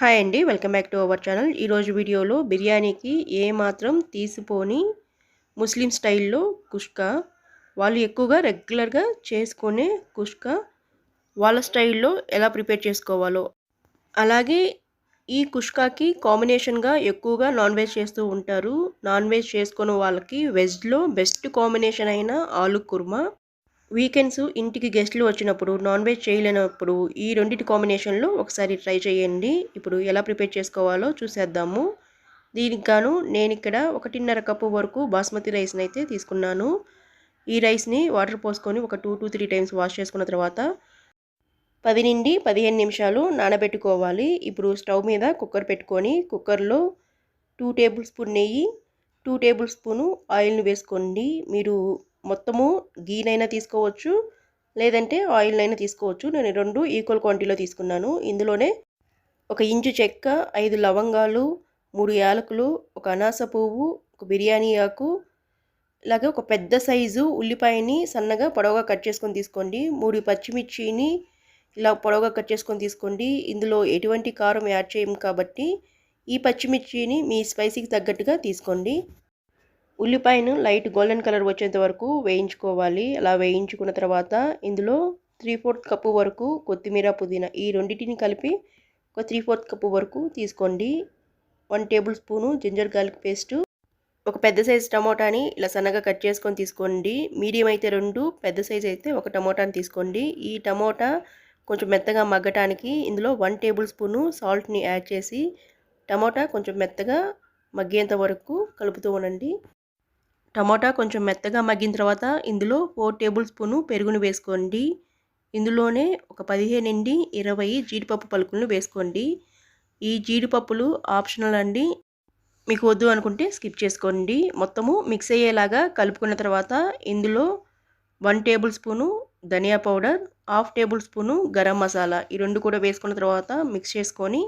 Hi అండి welcome back to our channel. ఈరోజు వీడియోలో బిర్యానీకి ఏ మాత్రం తీసిపోని ముస్లిం స్టైల్లో కుష్కా. వాళ్ళు ఎక్కువగా రెగ్యులర్గా చేసుకునే కుష్కా. వాళ్ళ స్టైల్లో ఎలా ప్రిపేర్ చేసుకోవాలో. అలాగే ఈ కుష్కాకి కాంబినేషన్గా ఎక్కువగా నాన్ వెజ్ చేస్తూ ఉంటారు. నాన్ వెజ్ చేసుకున్న వాళ్ళకి వెజ్లో బెస్ట్ కాంబినేషన్ అయిన ఆలు కుర్మా. వీకెండ్స్ ఇంటికి గెస్ట్లు వచ్చినప్పుడు నాన్ వెజ్ చేయలేనప్పుడు ఈ రెండింటి కాంబినేషన్లో ఒకసారి ట్రై చేయండి. ఇప్పుడు ఎలా ప్రిపేర్ చేసుకోవాలో చూసేద్దాము. దీనికి గాను నేను ఇక్కడ ఒకటిన్నర కప్పు వరకు బాస్మతి రైస్ని అయితే తీసుకున్నాను. ఈ రైస్ని వాటర్ పోసుకొని ఒక two two three times wash చేసుకున్న తర్వాత పది నుండి పదిహేను నిమిషాలు నానబెట్టుకోవాలి. ఇప్పుడు స్టవ్ మీద కుక్కర్ పెట్టుకొని కుక్కర్లో టూ టేబుల్ స్పూన్ నెయ్యి టూ టేబుల్ స్పూను ఆయిల్ని వేసుకోండి. మీరు మొత్తము గీనైనా తీసుకోవచ్చు లేదంటే ఆయిల్నైనా తీసుకోవచ్చు. నేను రెండు ఈక్వల్ క్వాంటిటీలో తీసుకున్నాను. ఇందులోనే ఒక ఇంచు చెక్క ఐదు లవంగాలు మూడు యాలకులు ఒక అనాస పువ్వు ఒక బిర్యానీ ఆకు ఇలాగే ఒక పెద్ద సైజు ఉల్లిపాయని సన్నగా పొడవుగా కట్ చేసుకొని తీసుకోండి. మూడు పచ్చిమిర్చిని ఇలా పొడవుగా కట్ చేసుకొని తీసుకోండి. ఇందులో ఎటువంటి కారం యాడ్ చేయము కాబట్టి ఈ పచ్చిమిర్చిని మీ స్పైసీకి తగ్గట్టుగా తీసుకోండి. ఉల్లిపాయను లైట్ గోల్డెన్ కలర్ వచ్చేంత వరకు వేయించుకోవాలి. అలా వేయించుకున్న తర్వాత ఇందులో త్రీ ఫోర్త్ కప్పు వరకు కొత్తిమీర పుదీనా ఈ రెండింటిని కలిపి ఒక త్రీ ఫోర్త్ కప్పు వరకు తీసుకోండి. One tablespoon ginger garlic paste ఒక పెద్ద సైజు టమోటాని ఇలా సన్నగా కట్ చేసుకొని తీసుకోండి. మీడియం అయితే రెండు పెద్ద సైజు అయితే ఒక టమోటాని తీసుకోండి. ఈ టమోటా కొంచెం మెత్తగా మగ్గటానికి ఇందులో వన్ టేబుల్ స్పూను సాల్ట్ని యాడ్ చేసి టమోటా కొంచెం మెత్తగా మగ్గేంత వరకు కలుపుతూ ఉండండి. టమాటా కొంచెం మెత్తగా మగ్గిన తర్వాత ఇందులో ఫోర్ టేబుల్ స్పూను పెరుగును వేసుకోండి. ఇందులోనే ఒక పదిహేను నుండి ఇరవై జీడిపప్పు పలుకులను వేసుకోండి. ఈ జీడిపప్పులు ఆప్షనల్ అండి. మీకు వద్దు అనుకుంటే స్కిప్ చేసుకోండి. మొత్తము మిక్స్ అయ్యేలాగా కలుపుకున్న తర్వాత ఇందులో వన్ టేబుల్ స్పూను ధనియా powder half tablespoon garam masala ఈ రెండు కూడా వేసుకున్న తర్వాత మిక్స్ చేసుకొని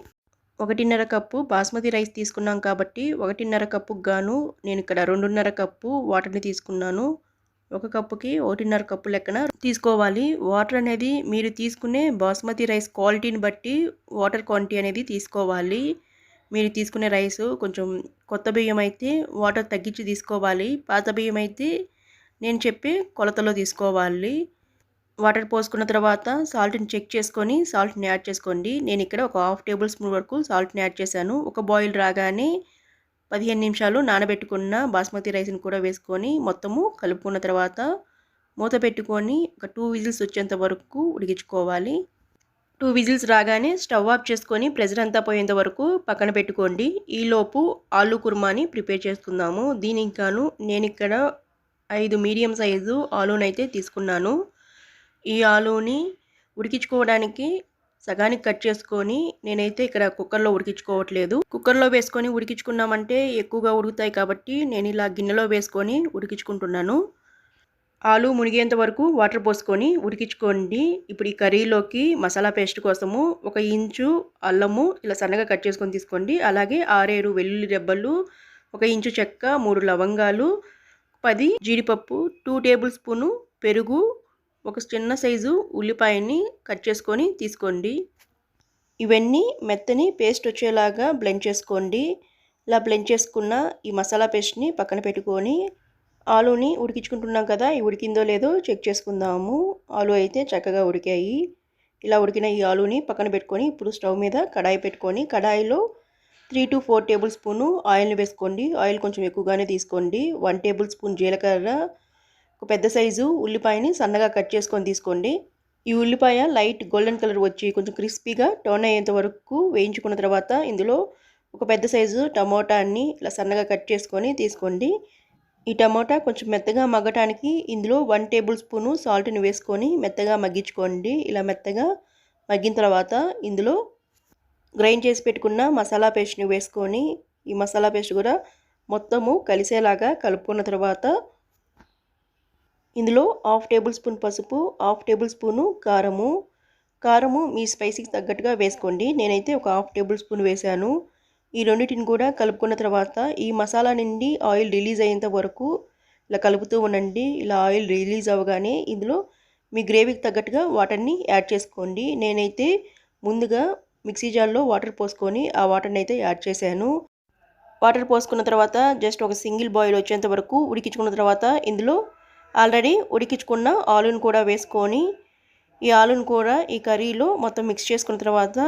ఒకటిన్నర కప్పు బాస్మతి రైస్ తీసుకున్నాం కాబట్టి ఒకటిన్నర కప్పుకు గాను నేను ఇక్కడ రెండున్నర కప్పు వాటర్ని తీసుకున్నాను. ఒక కప్పుకి ఒకటిన్నర కప్పు లెక్కన తీసుకోవాలి. వాటర్ అనేది మీరు తీసుకునే బాస్మతి రైస్ క్వాలిటీని బట్టి వాటర్ క్వాంటిటీ అనేది తీసుకోవాలి. మీరు తీసుకునే రైస్ కొంచెం కొత్త బియ్యం అయితే వాటర్ తగ్గించి తీసుకోవాలి. పాత బియ్యం అయితే నేను చెప్పే కొలతలో తీసుకోవాలి. వాటర్ పోసుకున్న తర్వాత సాల్ట్ని చెక్ చేసుకొని సాల్ట్ని యాడ్ చేసుకోండి. నేను ఇక్కడ ఒక హాఫ్ టేబుల్ స్పూన్ వరకు సాల్ట్ని యాడ్ చేశాను. ఒక బాయిల్ రాగానే పదిహేను నిమిషాలు నానబెట్టుకున్న బాస్మతి రైస్ని కూడా వేసుకొని మొత్తము కలుపుకున్న తర్వాత మూత పెట్టుకొని ఒక టూ విజిల్స్ వచ్చేంత వరకు ఉడికించుకోవాలి. టూ విజిల్స్ రాగానే స్టవ్ ఆఫ్ చేసుకొని ప్రెజర్ అంతా పోయేంత వరకు పక్కన పెట్టుకోండి. ఈలోపు ఆలు కుర్మాని ప్రిపేర్ చేసుకుందాము. దీనికి గాను నేను ఇక్కడ ఐదు మీడియం సైజు ఆలూనైతే తీసుకున్నాను. ఈ ఆలుని ఉడికించుకోవడానికి సగానికి కట్ చేసుకొని నేనైతే ఇక్కడ కుక్కర్లో ఉడికించుకోవట్లేదు. కుక్కర్లో వేసుకొని ఉడికించుకున్నామంటే ఎక్కువగా ఉడుకుతాయి కాబట్టి నేను ఇలా గిన్నెలో వేసుకొని ఉడికించుకుంటున్నాను. ఆలు మునిగేంత వరకు వాటర్ పోసుకొని ఉడికించుకోండి. ఇప్పుడు ఈ కర్రీలోకి మసాలా పేస్ట్ కోసము ఒక ఇంచు అల్లము ఇలా సన్నగా కట్ చేసుకొని తీసుకోండి. అలాగే ఆరేడు వెల్లుల్లి రెబ్బలు ఒక ఇంచు చెక్క మూడు లవంగాలు పది జీడిపప్పు టూ టేబుల్ స్పూను పెరుగు ఒక చిన్న సైజు ఉల్లిపాయని కట్ చేసుకొని తీసుకోండి. ఇవన్నీ మెత్తని పేస్ట్ వచ్చేలాగా బ్లెండ్ చేసుకోండి. ఇలా బ్లెండ్ చేసుకున్న ఈ మసాలా పేస్ట్ని పక్కన పెట్టుకొని ఆలుని ఉడికించుకుంటున్నాం కదా ఈ ఉడికిందో లేదో చెక్ చేసుకుందాము. ఆలు అయితే చక్కగా ఉడికాయి. ఇలా ఉడికిన ఈ ఆలుని పక్కన పెట్టుకొని ఇప్పుడు స్టవ్ మీద కడాయి పెట్టుకొని కడాయిలో three to four tablespoon ఆయిల్ని వేసుకోండి. ఆయిల్ కొంచెం ఎక్కువగానే తీసుకోండి. వన్ టేబుల్ స్పూన్ జీలకర్ర ఒక పెద్ద సైజు ఉల్లిపాయని సన్నగా కట్ చేసుకొని తీసుకోండి. ఈ ఉల్లిపాయ లైట్ గోల్డెన్ కలర్ వచ్చి కొంచెం క్రిస్పీగా టర్న్ అయ్యేంత వరకు వేయించుకున్న తర్వాత ఇందులో ఒక పెద్ద సైజు టమోటాని ఇలా సన్నగా కట్ చేసుకొని తీసుకోండి. ఈ టమోటా కొంచెం మెత్తగా మగ్గటానికి ఇందులో వన్ టేబుల్ స్పూను సాల్ట్ని వేసుకొని మెత్తగా మగ్గించుకోండి. ఇలా మెత్తగా మగ్గిన తర్వాత ఇందులో గ్రైండ్ చేసి పెట్టుకున్న మసాలా పేస్ట్ని వేసుకొని ఈ మసాలా పేస్ట్ కూడా మొత్తము కలిసేలాగా కలుపుకున్న తర్వాత ఇందులో హాఫ్ టేబుల్ స్పూన్ పసుపు హాఫ్ టేబుల్ స్పూను కారము. కారము మీ స్పైసీకి తగ్గట్టుగా వేసుకోండి. నేనైతే ఒక హాఫ్ టేబుల్ స్పూన్ వేశాను. ఈ రెండింటిని కూడా కలుపుకున్న తర్వాత ఈ మసాలా నుండి ఆయిల్ రిలీజ్ అయ్యేంత వరకు ఇలా కలుపుతూ ఉండండి. ఇలా ఆయిల్ రిలీజ్ అవ్వగానే ఇందులో మీ గ్రేవీకి తగ్గట్టుగా వాటర్ని యాడ్ చేసుకోండి. నేనైతే ముందుగా మిక్సీ జార్లో వాటర్ పోసుకొని ఆ వాటర్ని అయితే యాడ్ చేశాను. వాటర్ పోసుకున్న తర్వాత జస్ట్ ఒక సింగిల్ బాయిల్ వచ్చేంత వరకు ఉడికించుకున్న తర్వాత ఇందులో ఆల్రెడీ ఉడికించుకున్న ఆలుని కూడా వేసుకొని ఈ ఆలుని కూడా ఈ కర్రీలో మొత్తం మిక్స్ చేసుకున్న తర్వాత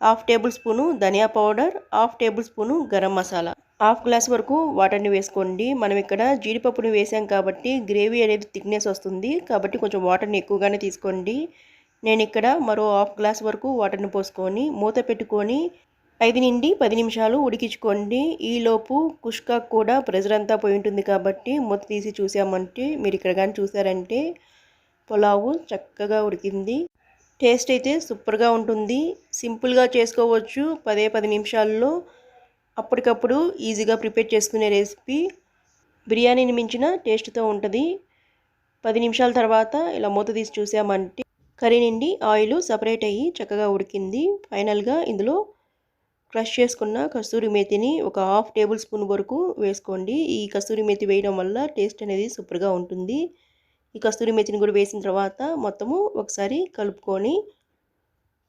హాఫ్ టేబుల్ స్పూను ధనియా powder half tablespoon garam masala. Half glass వరకు వాటర్ని వేసుకోండి. మనం ఇక్కడ జీడిపప్పుని వేసాం కాబట్టి గ్రేవీ అనేది థిక్నెస్ వస్తుంది. కాబట్టి కొంచెం వాటర్ని ఎక్కువగానే తీసుకోండి. నేను ఇక్కడ మరో హాఫ్ గ్లాస్ వరకు వాటర్ని పోసుకొని మూత పెట్టుకొని ఐదు నుండి పది నిమిషాలు ఉడికించుకోండి. ఈలోపు కుష్కా కూడా ప్రెజర్ అంతా పోయి ఉంటుంది కాబట్టి మూత తీసి చూసామంటే మీరు ఇక్కడ కానీ చూసారంటే పులావు చక్కగా ఉడికింది. టేస్ట్ అయితే సూపర్గా ఉంటుంది. సింపుల్గా చేసుకోవచ్చు. పదే పది నిమిషాల్లో అప్పటికప్పుడు ఈజీగా ప్రిపేర్ చేసుకునే రెసిపీ. బిర్యానీని మించిన టేస్ట్తో ఉంటుంది. పది నిమిషాల తర్వాత ఇలా మూత తీసి చూసామంటే కర్రీ నుండి ఆయిల్ సపరేట్ అయ్యి చక్కగా ఉడికింది. ఫైనల్గా ఇందులో క్రష్ చేసుకున్న కస్తూరి మేతిని ఒక హాఫ్ టేబుల్ స్పూన్ వరకు వేసుకోండి. ఈ కస్తూరి మేతి వేయడం వల్ల టేస్ట్ అనేది సూపర్గా ఉంటుంది. ఈ కస్తూరి మేతిని కూడా వేసిన తర్వాత మొత్తము ఒకసారి కలుపుకొని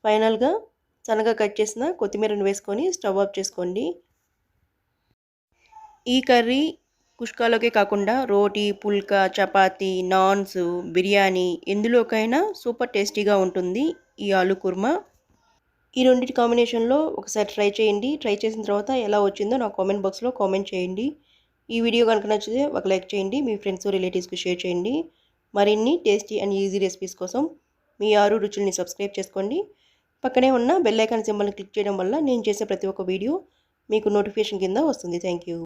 ఫైనల్గా సన్నగా కట్ చేసిన కొత్తిమీరను వేసుకొని స్టవ్ ఆఫ్ చేసుకోండి. ఈ కర్రీ కుష్కాలోకే కాకుండా రోటీ పుల్కా చపాతీ నాన్స్ బిర్యానీ ఎందులోకైనా సూపర్ టేస్టీగా ఉంటుంది. ఈ ఆలు కుర్మా ఈ రెండింటి కాంబినేషన్లో ఒకసారి ట్రై చేయండి. ట్రై చేసిన తర్వాత ఎలా వచ్చిందో నా కామెంట్ బాక్స్లో కామెంట్ చేయండి. ఈ వీడియో కనుక నచ్చితే ఒక లైక్ చేయండి. మీ ఫ్రెండ్స్ రిలేటివ్స్కి షేర్ చేయండి. మరిన్ని టేస్టీ అండ్ ఈజీ రెసిపీస్ కోసం మీ ఆరు రుచుల్ని సబ్స్క్రైబ్ చేసుకోండి. పక్కనే ఉన్న బెల్ ఐకాన్ సింబల్ని క్లిక్ చేయడం వల్ల నేను చేసే ప్రతి ఒక్క వీడియో మీకు నోటిఫికేషన్ కింద వస్తుంది. Thank you